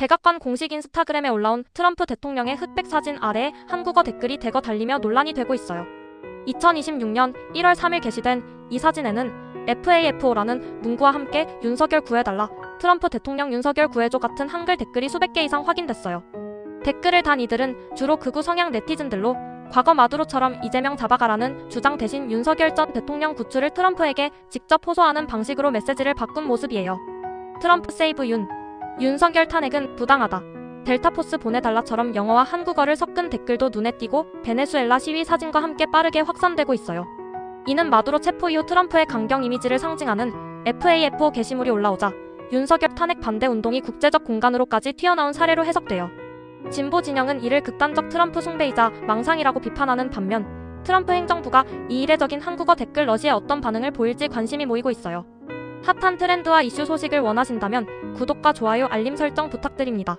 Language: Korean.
백악관 공식 인스타그램에 올라온 트럼프 대통령의 흑백 사진 아래에 한국어 댓글이 대거 달리며 논란이 되고 있어요. 2026년 1월 3일 게시된 이 사진에는 FAFO라는 문구와 함께 윤석열 구해달라, 트럼프 대통령 윤석열 구해줘 같은 한글 댓글이 수백 개 이상 확인됐어요. 댓글을 단 이들은 주로 극우 성향 네티즌들로 과거 마두로처럼 이재명 잡아가라는 주장 대신 윤석열 전 대통령 구출을 트럼프에게 직접 호소하는 방식으로 메시지를 바꾼 모습이에요. 트럼프 세이브 윤. 윤석열 탄핵은 부당하다. 델타포스 보내달라처럼 영어와 한국어를 섞은 댓글도 눈에 띄고 베네수엘라 시위 사진과 함께 빠르게 확산되고 있어요. 이는 마두로 체포 이후 트럼프의 강경 이미지를 상징하는 FAFO 게시물이 올라오자 윤석열 탄핵 반대 운동이 국제적 공간으로까지 튀어나온 사례로 해석돼요. 진보 진영은 이를 극단적 트럼프 숭배이자 망상이라고 비판하는 반면 트럼프 행정부가 이 이례적인 한국어 댓글 러시에 어떤 반응을 보일지 관심이 모이고 있어요. 핫한 트렌드와 이슈 소식을 원하신다면 구독과 좋아요 알림 설정 부탁드립니다.